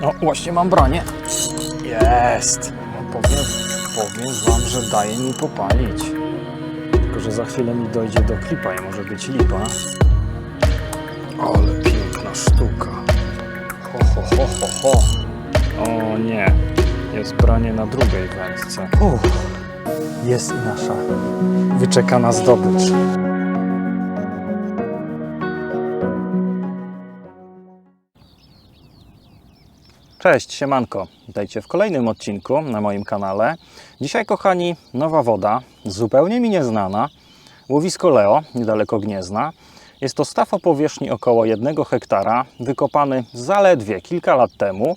No właśnie mam bronię. Jest. No, powiem, powiem wam, że daje mi popalić. Tylko, że za chwilę mi dojdzie do klipa i może być lipa. Ale piękna sztuka. Ho, ho, ho, ho, ho. O nie. Jest branie na drugiej wędce. Uff. Jest i nasza wyczekana zdobycz. Cześć, siemanko. Witajcie w kolejnym odcinku na moim kanale. Dzisiaj, kochani, nowa woda, zupełnie mi nieznana. Łowisko Leo, niedaleko Gniezna. Jest to staw o powierzchni około 1 hektara, wykopany zaledwie kilka lat temu.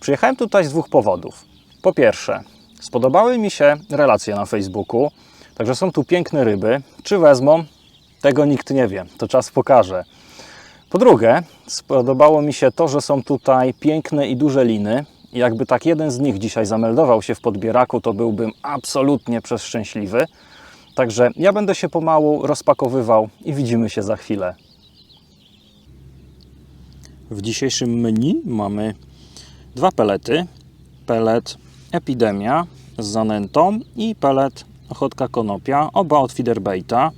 Przyjechałem tutaj z dwóch powodów. Po pierwsze, spodobały mi się relacje na Facebooku, także są tu piękne ryby. Czy wezmą? Tego nikt nie wie, to czas pokaże. Po drugie, spodobało mi się to, że są tutaj piękne i duże liny. Jakby tak jeden z nich dzisiaj zameldował się w podbieraku, to byłbym absolutnie przeszczęśliwy. Także ja będę się pomału rozpakowywał i widzimy się za chwilę. W dzisiejszym menu mamy dwa pelety. Pelet Epidemia z zanętą i pelet Ochotka Konopia, oba od Feederbaita.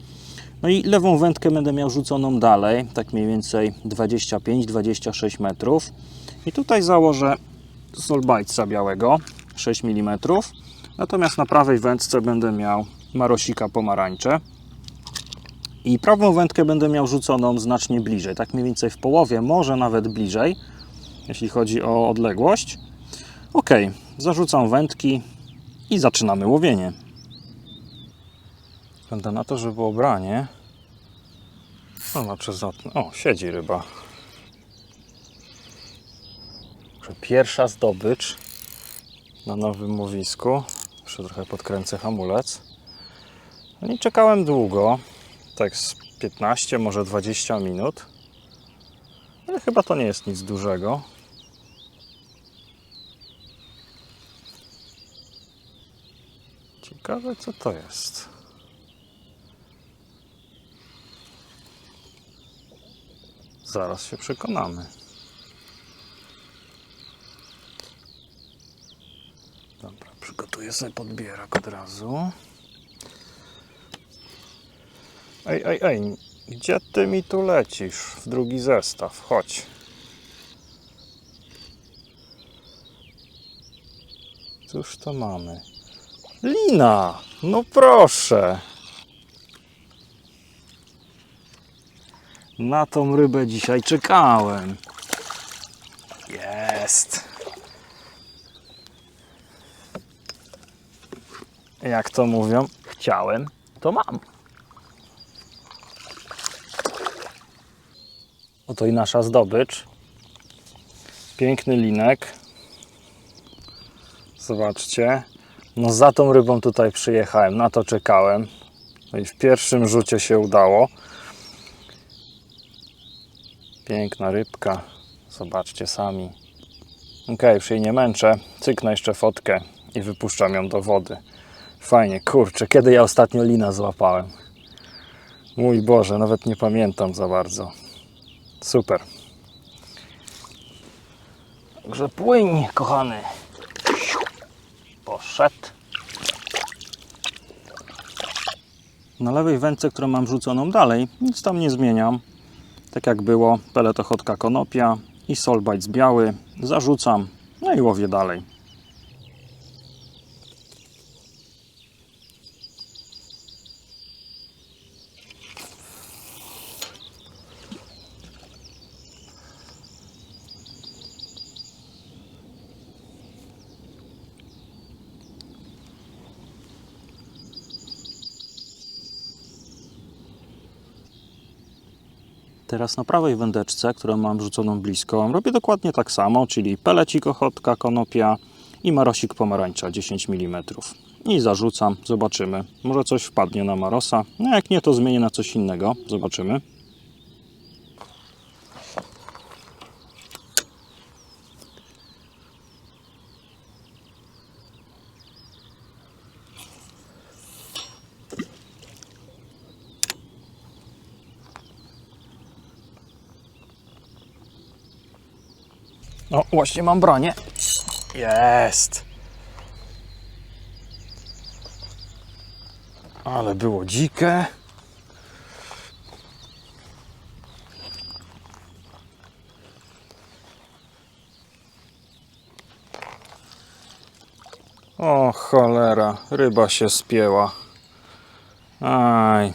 No i lewą wędkę będę miał rzuconą dalej, tak mniej więcej 25-26 metrów. I tutaj założę solbajca białego 6 mm. Natomiast na prawej wędce będę miał marosika pomarańcze. I prawą wędkę będę miał rzuconą znacznie bliżej, tak mniej więcej w połowie, może nawet bliżej, jeśli chodzi o odległość. Ok, zarzucam wędki i zaczynamy łowienie. Wygląda na to, że było branie. No, znaczy za... O, siedzi ryba. Pierwsza zdobycz na nowym łowisku. Jeszcze trochę podkręcę hamulec. No i czekałem długo, tak z 15, może 20 minut. Ale chyba to nie jest nic dużego. Ciekawe co to jest. Zaraz się przekonamy. Dobra, przygotuję sobie podbierak od razu. Ej, ej, ej, gdzie ty mi tu lecisz? W drugi zestaw, chodź. Cóż to mamy? Lina! No proszę! Na tą rybę dzisiaj czekałem. Jest. Jak to mówią? Chciałem, to mam. Oto i nasza zdobycz. Piękny linek. Zobaczcie. No za tą rybą tutaj przyjechałem, na to czekałem. No i w pierwszym rzucie się udało. Piękna rybka. Zobaczcie sami. Ok, już jej nie męczę. Cyknę jeszcze fotkę i wypuszczam ją do wody. Fajnie, kurczę, kiedy ja ostatnio lina złapałem? Mój Boże, nawet nie pamiętam za bardzo. Super. Także płyń, kochany. Poszedł. Na lewej wędce, którą mam rzuconą dalej, nic tam nie zmieniam. Tak jak było, pelet ochotka konopia i solbajc biały. Zarzucam, no i łowię dalej. Teraz na prawej wędeczce, którą mam rzuconą blisko, robię dokładnie tak samo, czyli pelecik ochotka, konopia i marosik pomarańcza 10 mm. I zarzucam, zobaczymy. Może coś wpadnie na marosa, no jak nie, to zmienię na coś innego, zobaczymy. Właśnie mam branie. Jest. Ale było dzikie. O cholera, ryba się spięła. Aj.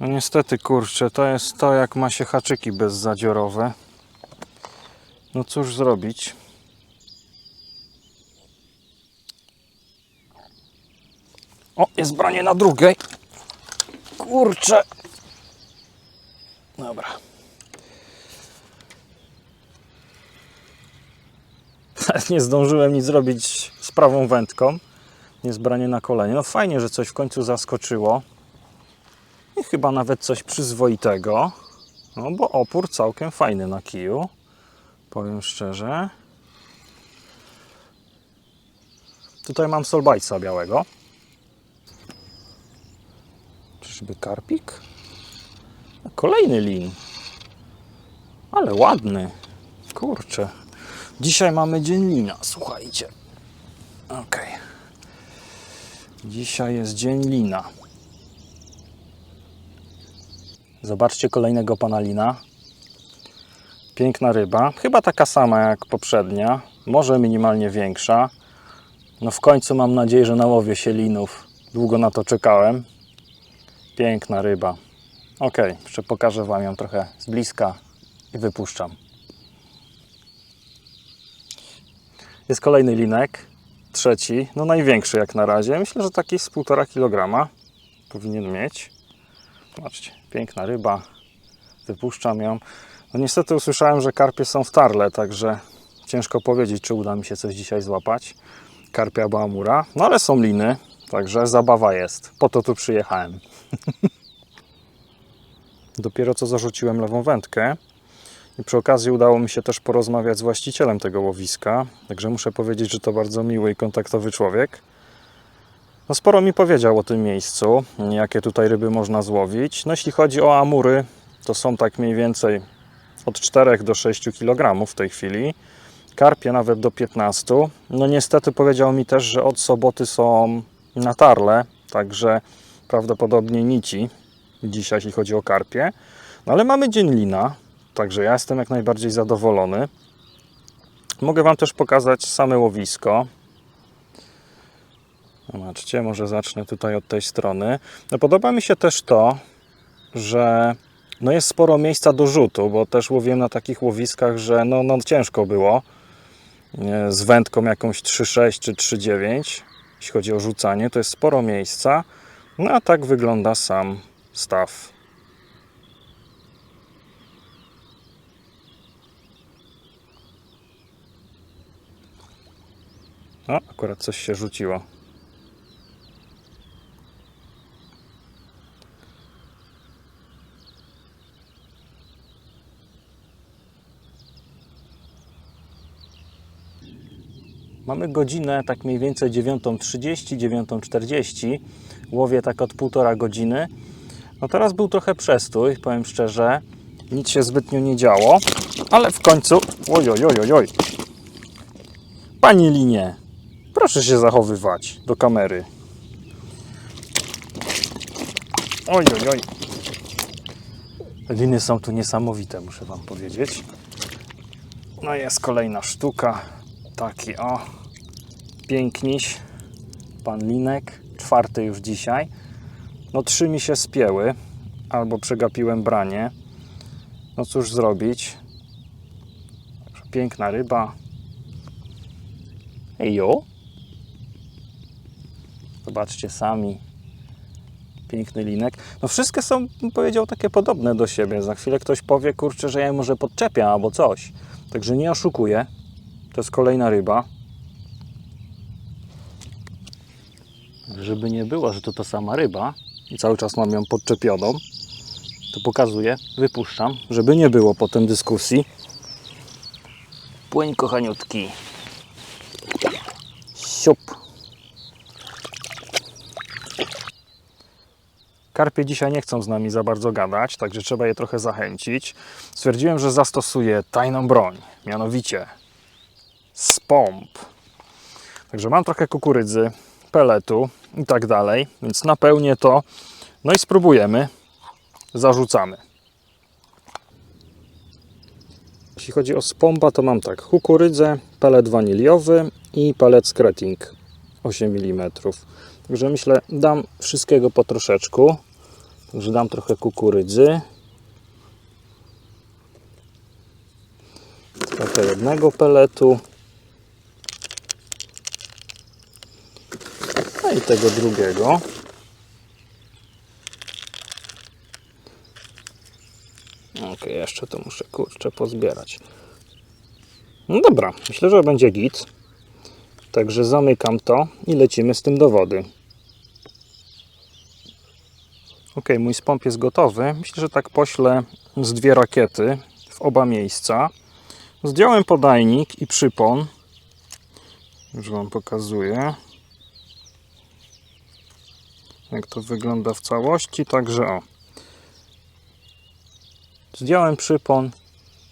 No niestety, kurczę, to jest to, jak ma się haczyki bezzadziorowe. No cóż zrobić? O, jest branie na drugiej. Kurczę. Dobra. Nie zdążyłem nic zrobić z prawą wędką. Jest branie na kolenie. No fajnie, że coś w końcu zaskoczyło. Chyba nawet coś przyzwoitego. No bo opór całkiem fajny na kiju. Powiem szczerze. Tutaj mam solbajca białego. Czyżby karpik? Kolejny lin. Ale ładny. Kurczę. Dzisiaj mamy dzień lina, słuchajcie. Ok. Dzisiaj jest dzień lina. Zobaczcie kolejnego pana lina. Piękna ryba. Chyba taka sama jak poprzednia. Może minimalnie większa. No w końcu mam nadzieję, że nałowię się linów. Długo na to czekałem. Piękna ryba. Ok, jeszcze pokażę Wam ją trochę z bliska i wypuszczam. Jest kolejny linek, trzeci, no największy jak na razie. Myślę, że taki z 1,5 kg powinien mieć. Zobaczcie, piękna ryba. Wypuszczam ją. No niestety usłyszałem, że karpie są w tarle, także ciężko powiedzieć, czy uda mi się coś dzisiaj złapać. Karpia albo amura. No ale są liny, także zabawa jest. Po to tu przyjechałem. Dopiero co zarzuciłem lewą wędkę. I przy okazji udało mi się też porozmawiać z właścicielem tego łowiska. Także muszę powiedzieć, że to bardzo miły i kontaktowy człowiek. No sporo mi powiedział o tym miejscu, jakie tutaj ryby można złowić. No jeśli chodzi o amury, to są tak mniej więcej od 4 do 6 kg w tej chwili. Karpie nawet do 15. No niestety powiedział mi też, że od soboty są na tarle, także prawdopodobnie nici dzisiaj, jeśli chodzi o karpie. No ale mamy dzień lina, także ja jestem jak najbardziej zadowolony. Mogę Wam też pokazać same łowisko. Zobaczcie, może zacznę tutaj od tej strony. No podoba mi się też to, że no jest sporo miejsca do rzutu, bo też łowiłem na takich łowiskach, że no, no ciężko było z wędką jakąś 3,6 czy 3,9 jeśli chodzi o rzucanie, to jest sporo miejsca. No a tak wygląda sam staw. O, akurat coś się rzuciło. Mamy godzinę tak mniej więcej 9.30, 9.40. Łowię tak od półtora godziny. No teraz był trochę przestój, powiem szczerze. Nic się zbytnio nie działo, ale w końcu... Oj, oj, oj, oj. Panie linie, proszę się zachowywać do kamery. Oj, oj, oj. Liny są tu niesamowite, muszę Wam powiedzieć. No jest kolejna sztuka. Taki o. Piękniś. Pan Linek. Czwarty już dzisiaj. No trzy mi się spięły. Albo przegapiłem branie. No cóż zrobić. Piękna ryba. Ejo. Zobaczcie sami. Piękny linek. No wszystkie są, powiedział, takie podobne do siebie. Za chwilę ktoś powie, kurczę, że ja może podczepiam albo coś. Także nie oszukuję. To jest kolejna ryba. Żeby nie było, że to ta sama ryba i cały czas mam ją podczepioną, to pokazuję, wypuszczam, żeby nie było potem dyskusji. Płyń kochaniutki. Siup. Karpie dzisiaj nie chcą z nami za bardzo gadać, także trzeba je trochę zachęcić. Stwierdziłem, że zastosuję tajną broń, mianowicie spomp. Także mam trochę kukurydzy, peletu i tak dalej, więc napełnię to. No i spróbujemy. Zarzucamy. Jeśli chodzi o spomba, to mam tak, kukurydzę, pelet waniliowy i pelet skretting 8 mm. Także myślę, dam wszystkiego po troszeczku. Także dam trochę kukurydzy. Trochę jednego peletu. No i tego drugiego. Ok, jeszcze to muszę kurczę pozbierać. No dobra, myślę, że będzie git. Także zamykam to i lecimy z tym do wody. Ok, mój spomp jest gotowy. Myślę, że tak poślę z dwie rakiety w oba miejsca. Zdjąłem podajnik i przypon. Już Wam pokazuję. Jak to wygląda w całości. Także o. Zdjąłem przypon.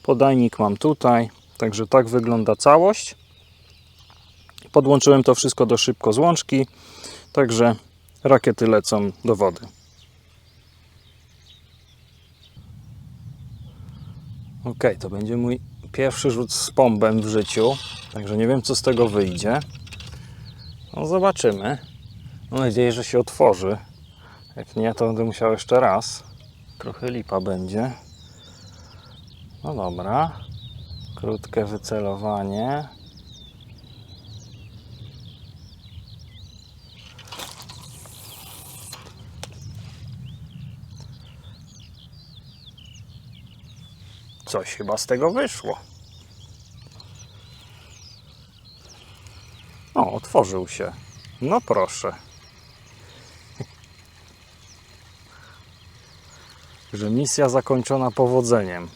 Podajnik mam tutaj. Także tak wygląda całość. Podłączyłem to wszystko do szybko złączki. Także rakiety lecą do wody. Ok, to będzie mój pierwszy rzut z pombem w życiu. Także nie wiem, co z tego wyjdzie. No, zobaczymy. Mam nadzieję, że się otworzy. Jak nie, to będę musiał jeszcze raz. Trochę lipa będzie. No dobra. Krótkie wycelowanie. Coś chyba z tego wyszło. O, otworzył się. No proszę. Że misja zakończona powodzeniem.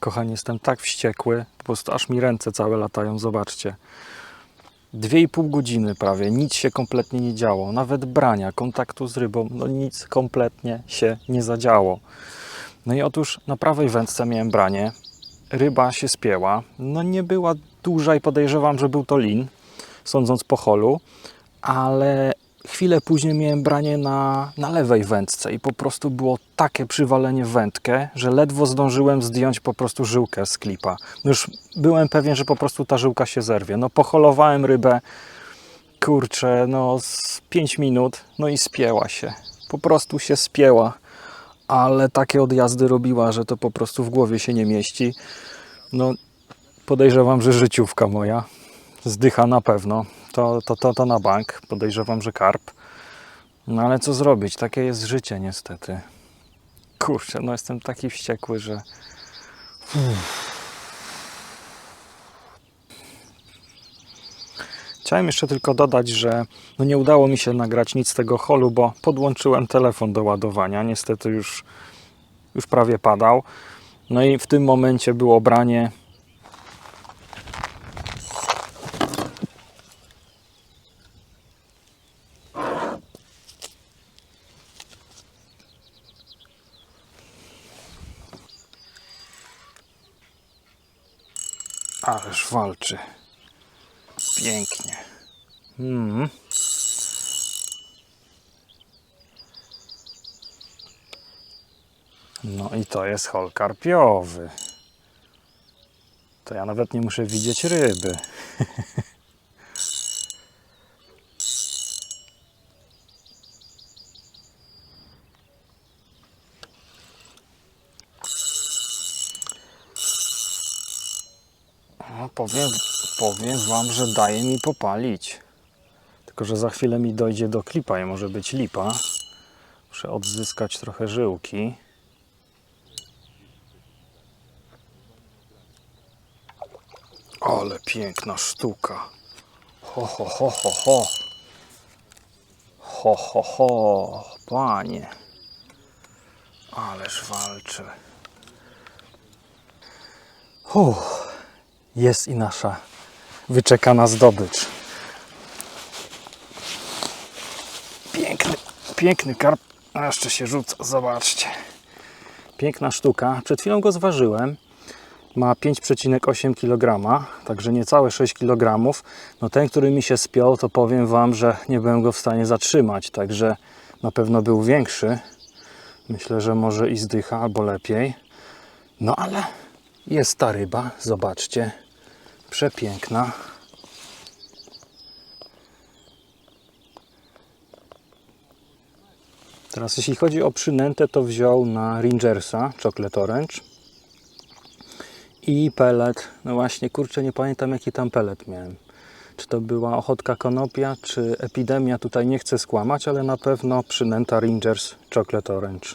Kochani, jestem tak wściekły, po prostu aż mi ręce całe latają, zobaczcie. Dwie i pół godziny prawie, nic się kompletnie nie działo. Nawet brania, kontaktu z rybą, no nic kompletnie się nie zadziało. No i otóż na prawej wędce miałem branie, ryba się spięła, no nie była duża i podejrzewam, że był to lin, sądząc po holu, ale chwilę później miałem branie na, na lewej wędce i po prostu było takie przywalenie wędkę, że ledwo zdążyłem zdjąć po prostu żyłkę z klipa. Już byłem pewien, że po prostu ta żyłka się zerwie. No poholowałem rybę, kurczę, no z 5 minut, no i spięła się. Po prostu się spięła, ale takie odjazdy robiła, że to po prostu w głowie się nie mieści. No podejrzewam, że życiówka moja zdycha na pewno. To, to, to, to na bank. Podejrzewam, że karp. No ale co zrobić? Takie jest życie niestety. Kurczę, no jestem taki wściekły, że... Chciałem jeszcze tylko dodać, że no nie udało mi się nagrać nic z tego holu, bo podłączyłem telefon do ładowania. Niestety już, już prawie padał. No i w tym momencie było branie Ależ walczy. Pięknie. Mm. No i to jest hol karpiowy. To ja nawet nie muszę widzieć ryby. No, powiem, powiem Wam, że daje mi popalić. Tylko, że za chwilę mi dojdzie do klipa i może być lipa. Muszę odzyskać trochę żyłki. Ale piękna sztuka. Ho, ho, ho, ho, ho. Ho, ho, ho, panie. Ależ walczy. Uff jest i nasza wyczekana zdobycz. piękny karp. A jeszcze się rzuca, zobaczcie. Piękna sztuka. Przed chwilą go zważyłem. Ma 5,8 kg, także niecałe 6 kg. No ten, który mi się spiął, to powiem Wam, że nie byłem go w stanie zatrzymać, także na pewno był większy. Myślę, że może i zdycha, albo lepiej. No ale jest ta ryba, zobaczcie. Przepiękna. Teraz jeśli chodzi o przynętę, to wziął na Rangersa Chocolate Orange i pelet. No właśnie, kurczę, nie pamiętam jaki tam pelet miałem. Czy to była ochotka konopia, czy epidemia, tutaj nie chcę skłamać, ale na pewno przynęta Rangers Chocolate Orange.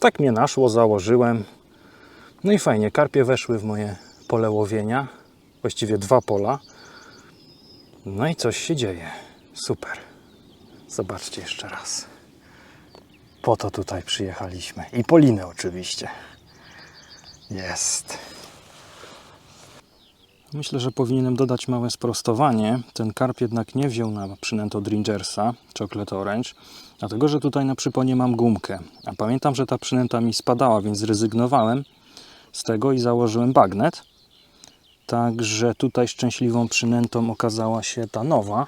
Tak mnie naszło, założyłem. No i fajnie, karpie weszły w moje pole łowienia. Właściwie dwa pola. No i coś się dzieje. Super. Zobaczcie jeszcze raz. Po to tutaj przyjechaliśmy. I Polinę oczywiście. Jest. Myślę, że powinienem dodać małe sprostowanie. Ten karp jednak nie wziął na przynętę od Rangersa, Chocolate Orange, dlatego że tutaj na przyponie mam gumkę. A pamiętam, że ta przynęta mi spadała, więc zrezygnowałem z tego i założyłem bagnet. Także tutaj szczęśliwą przynętą okazała się ta nowa,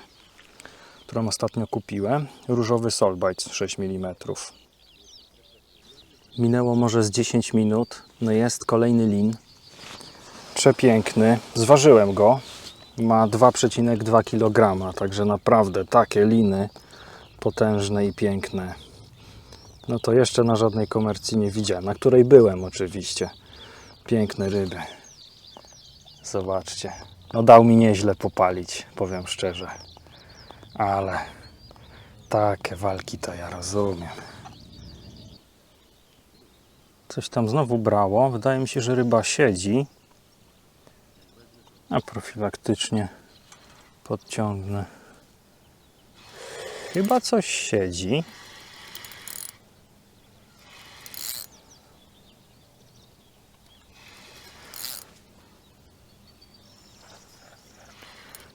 którą ostatnio kupiłem. Różowy Solbite 6 mm. Minęło może z 10 minut. No jest kolejny lin. Przepiękny. Zważyłem go. Ma 2,2 kg, także naprawdę takie liny potężne i piękne. No to jeszcze na żadnej komercji nie widziałem, na której byłem oczywiście. Piękne ryby. Zobaczcie. No dał mi nieźle popalić, powiem szczerze. Ale takie walki to ja rozumiem. Coś tam znowu brało. Wydaje mi się, że ryba siedzi. A profilaktycznie podciągnę. Chyba coś siedzi.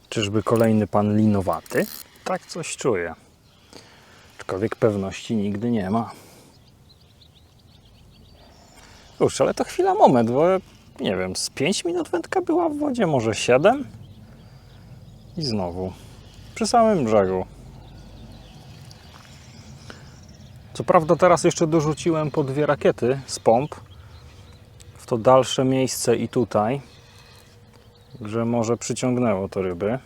Czyżby kolejny pan linowaty? Tak coś czuję. Aczkolwiek pewności nigdy nie ma. Już, ale to chwila, moment, bo nie wiem, z 5 minut wędka była w wodzie, może 7? I znowu, przy samym brzegu. Co prawda teraz jeszcze dorzuciłem po dwie rakiety z pomp w to dalsze miejsce i tutaj, że może przyciągnęło to ryby.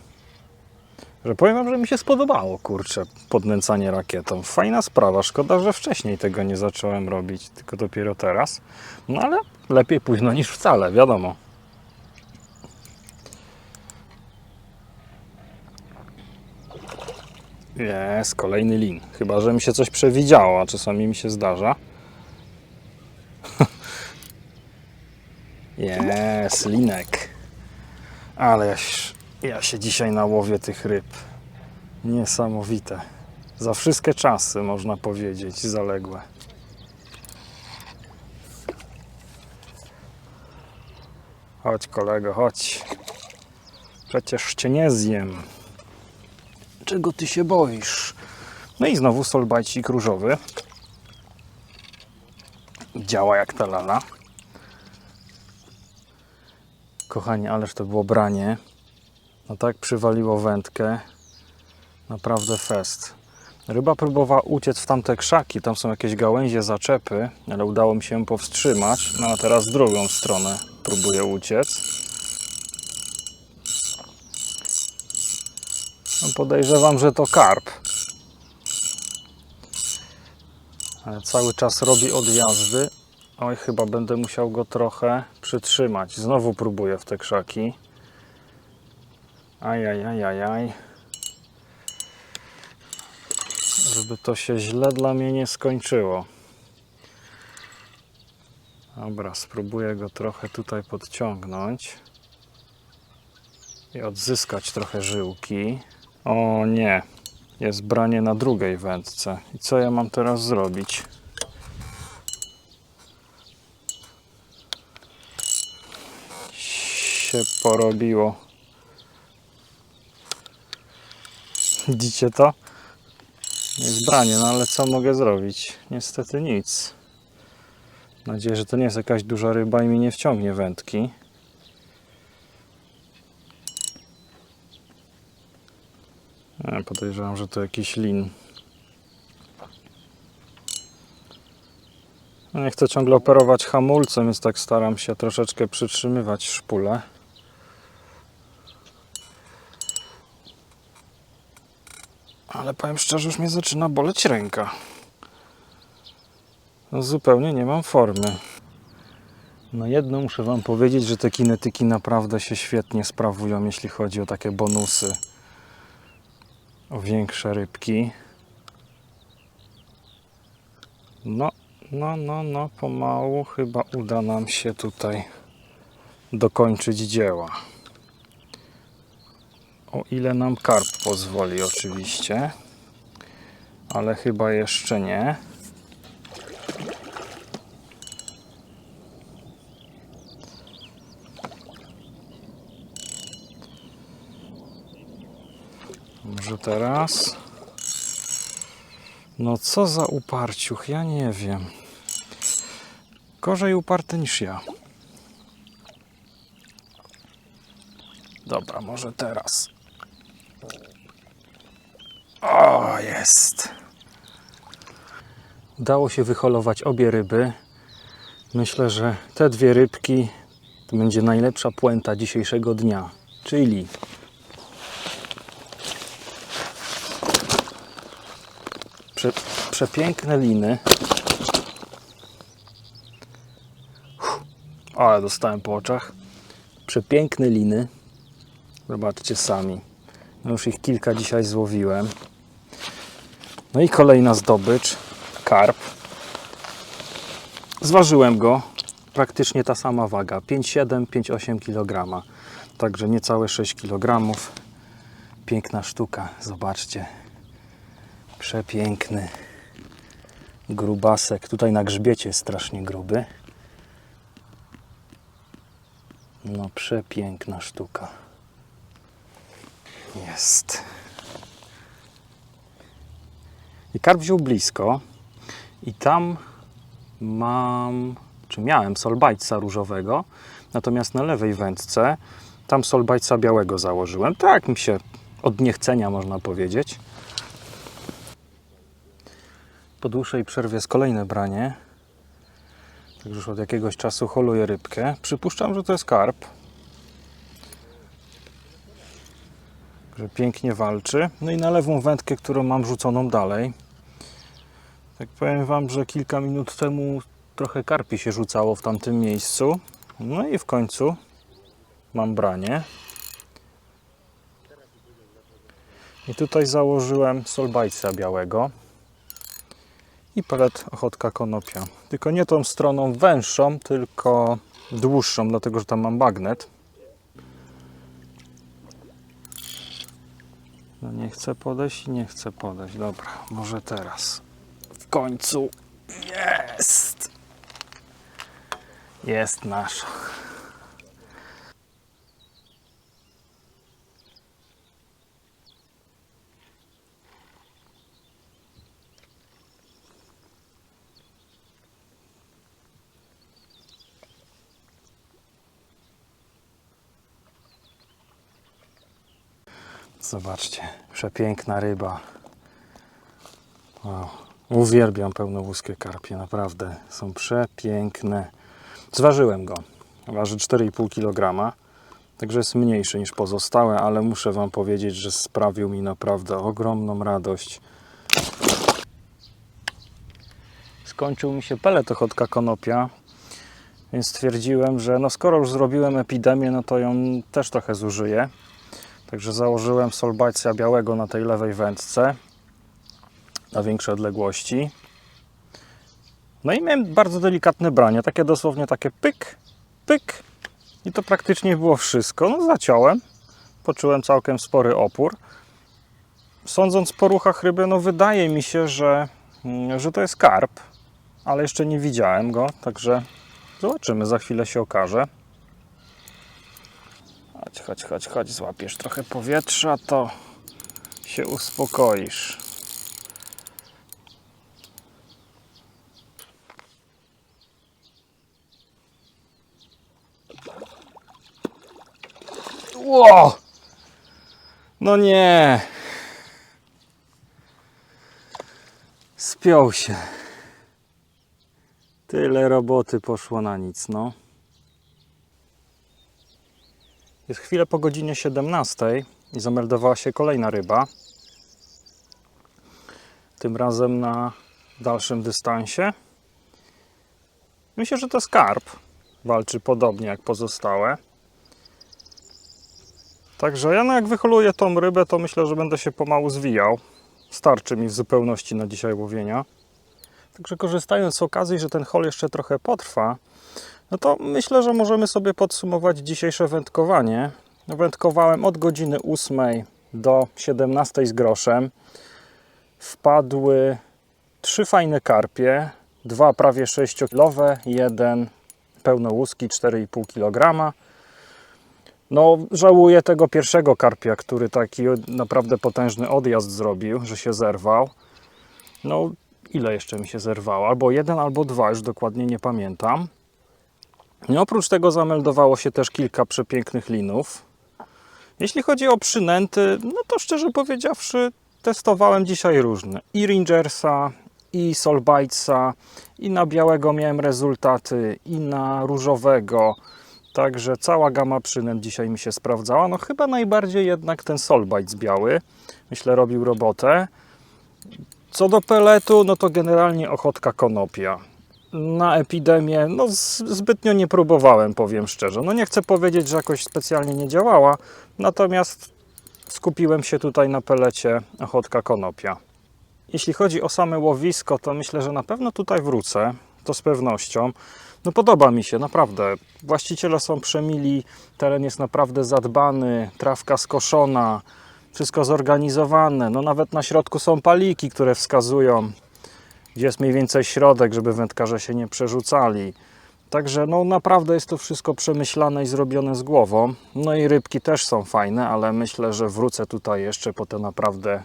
Że powiem wam, że mi się spodobało, kurczę, podnęcanie rakietą. Fajna sprawa, szkoda, że wcześniej tego nie zacząłem robić, tylko dopiero teraz. No ale lepiej późno niż wcale, wiadomo. Jest, kolejny lin. Chyba, że mi się coś przewidziało, a czasami mi się zdarza. Jest, linek. Ale ja, się- dzisiaj nałowię tych ryb. Niesamowite. Za wszystkie czasy, można powiedzieć, zaległe. Chodź kolego, chodź. Przecież cię nie zjem. Czego ty się boisz? No i znowu solbajcik różowy. Działa jak ta lala. Kochani, ależ to było branie. No tak przywaliło wędkę. Naprawdę fest. Ryba próbowała uciec w tamte krzaki, tam są jakieś gałęzie, zaczepy, ale udało mi się ją powstrzymać. No a teraz w drugą stronę próbuje uciec. No podejrzewam, że to karp. Ale cały czas robi odjazdy. Oj, chyba będę musiał go trochę przytrzymać. Znowu próbuję w te krzaki. Ajajajajaj. Żeby to się źle dla mnie nie skończyło. Dobra, spróbuję go trochę tutaj podciągnąć i odzyskać trochę żyłki. O nie, jest branie na drugiej wędce. I co ja mam teraz zrobić? Się porobiło. Widzicie to? Jest branie, no ale co mogę zrobić? Niestety nic. Mam nadzieję, że to nie jest jakaś duża ryba i mi nie wciągnie wędki. Ja podejrzewam, że to jakiś lin. Nie chcę ciągle operować hamulcem, więc tak staram się troszeczkę przytrzymywać szpulę. Ale powiem szczerze, już mnie zaczyna boleć ręka. No, zupełnie nie mam formy. No jedno muszę Wam powiedzieć, że te kinetyki naprawdę się świetnie sprawują, jeśli chodzi o takie bonusy. O większe rybki. No, no, no, no, pomału chyba uda nam się tutaj dokończyć dzieła. O ile nam karp pozwoli, oczywiście. Ale chyba jeszcze nie. Może teraz? No co za uparciuch, ja nie wiem. Gorzej uparty niż ja. Dobra, może teraz. O, jest. Udało się wyholować obie ryby. Myślę, że te dwie rybki to będzie najlepsza puenta dzisiejszego dnia. Czyli prze, przepiękne liny. Uff, Ale dostałem po oczach. Przepiękne liny. Zobaczcie sami. Już ich kilka dzisiaj złowiłem. No i kolejna zdobycz. Karp. Zważyłem go. Praktycznie ta sama waga. 5,7, 5,8 kg. Także niecałe 6 kg. Piękna sztuka. Zobaczcie. Przepiękny. Grubasek. Tutaj na grzbiecie jest strasznie gruby. No przepiękna sztuka. Jest. I karp wziął blisko. I tam mam, czy miałem solbajca różowego. Natomiast na lewej wędce tam solbajca białego założyłem. Tak mi się od niechcenia można powiedzieć. Po dłuższej przerwie jest kolejne branie. Także już od jakiegoś czasu holuję rybkę. Przypuszczam, że to jest karp. Że pięknie walczy. No i na lewą wędkę, którą mam rzuconą dalej. Tak powiem Wam, że kilka minut temu trochę karpi się rzucało w tamtym miejscu. No i w końcu mam branie. I tutaj założyłem solbajca białego i pelet ochotka konopia. Tylko nie tą stroną węższą, tylko dłuższą, dlatego że tam mam bagnet. No nie chcę podejść i nie chcę podejść. Dobra, może teraz. W końcu jest! Jest nasza. Zobaczcie, przepiękna ryba. Wow. Uwielbiam pełnowłoskie karpie, naprawdę. Są przepiękne. Zważyłem go. Waży 4,5 kg. Także jest mniejszy niż pozostałe, ale muszę Wam powiedzieć, że sprawił mi naprawdę ogromną radość. Skończył mi się pelet ochotka konopia, więc stwierdziłem, że no skoro już zrobiłem epidemię, no to ją też trochę zużyję. Także założyłem solbajcja białego na tej lewej wędce na większe odległości. No i miałem bardzo delikatne branie, takie dosłownie takie pyk, pyk i to praktycznie było wszystko. No zaciąłem, poczułem całkiem spory opór. Sądząc po ruchach ryby, no wydaje mi się, że, mm, że to jest karp, ale jeszcze nie widziałem go, także zobaczymy, za chwilę się okaże. Chodź, chodź, chodź, chodź, złapiesz trochę powietrza, to się uspokoisz. Ło! No nie! Spiął się. Tyle roboty poszło na nic, no. Jest chwilę po godzinie 17 i zameldowała się kolejna ryba. Tym razem na dalszym dystansie. Myślę, że to skarb. Walczy podobnie jak pozostałe. Także ja no jak wyholuję tą rybę, to myślę, że będę się pomału zwijał. Starczy mi w zupełności na dzisiaj łowienia. Także korzystając z okazji, że ten hol jeszcze trochę potrwa, no to myślę, że możemy sobie podsumować dzisiejsze wędkowanie. Wędkowałem od godziny 8 do 17 z groszem. Wpadły trzy fajne karpie, dwa prawie 6-kilowe, jeden pełnołuski 4,5 kg. No, żałuję tego pierwszego karpia, który taki naprawdę potężny odjazd zrobił, że się zerwał. No, ile jeszcze mi się zerwało? Albo jeden, albo dwa, już dokładnie nie pamiętam. Oprócz tego zameldowało się też kilka przepięknych linów. Jeśli chodzi o przynęty, no to szczerze powiedziawszy, testowałem dzisiaj różne. I Rangersa, i Solbitesa, i na białego miałem rezultaty, i na różowego. Także cała gama przynęt dzisiaj mi się sprawdzała. No chyba najbardziej jednak ten Solbites biały. Myślę, robił robotę. Co do peletu, no to generalnie ochotka konopia. Na epidemię, no zbytnio nie próbowałem, powiem szczerze. No nie chcę powiedzieć, że jakoś specjalnie nie działała, natomiast skupiłem się tutaj na pelecie ochotka konopia. Jeśli chodzi o same łowisko, to myślę, że na pewno tutaj wrócę, to z pewnością. No podoba mi się, naprawdę. Właściciele są przemili, teren jest naprawdę zadbany, trawka skoszona, wszystko zorganizowane. No nawet na środku są paliki, które wskazują, gdzie jest mniej więcej środek, żeby wędkarze się nie przerzucali. Także no naprawdę jest to wszystko przemyślane i zrobione z głową. No i rybki też są fajne, ale myślę, że wrócę tutaj jeszcze po te naprawdę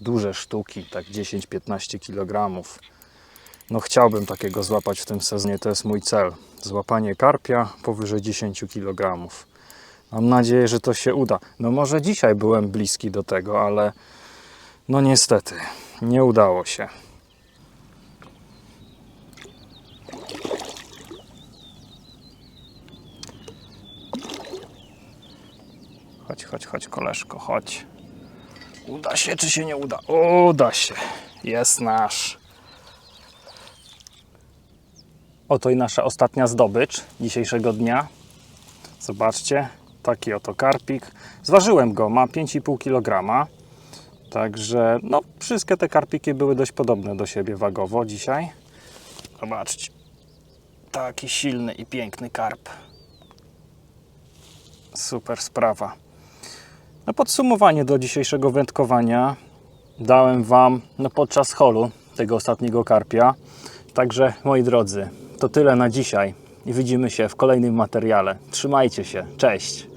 duże sztuki, tak 10-15 kg. No chciałbym takiego złapać w tym sezonie, to jest mój cel. Złapanie karpia powyżej 10 kg. Mam nadzieję, że to się uda. No może dzisiaj byłem bliski do tego, ale no niestety nie udało się. Chodź, chodź, chodź, koleżko, chodź. Uda się, czy się nie uda? Uda się. Jest nasz. Oto i nasza ostatnia zdobycz dzisiejszego dnia. Zobaczcie, taki oto karpik. Zważyłem go, ma 5,5 kg. Także no, wszystkie te karpiki były dość podobne do siebie wagowo dzisiaj. Zobaczcie. Taki silny i piękny karp. Super sprawa. Na podsumowanie do dzisiejszego wędkowania dałem Wam no, podczas holu tego ostatniego karpia. Także moi drodzy, to tyle na dzisiaj widzimy się w kolejnym materiale. Trzymajcie się, cześć!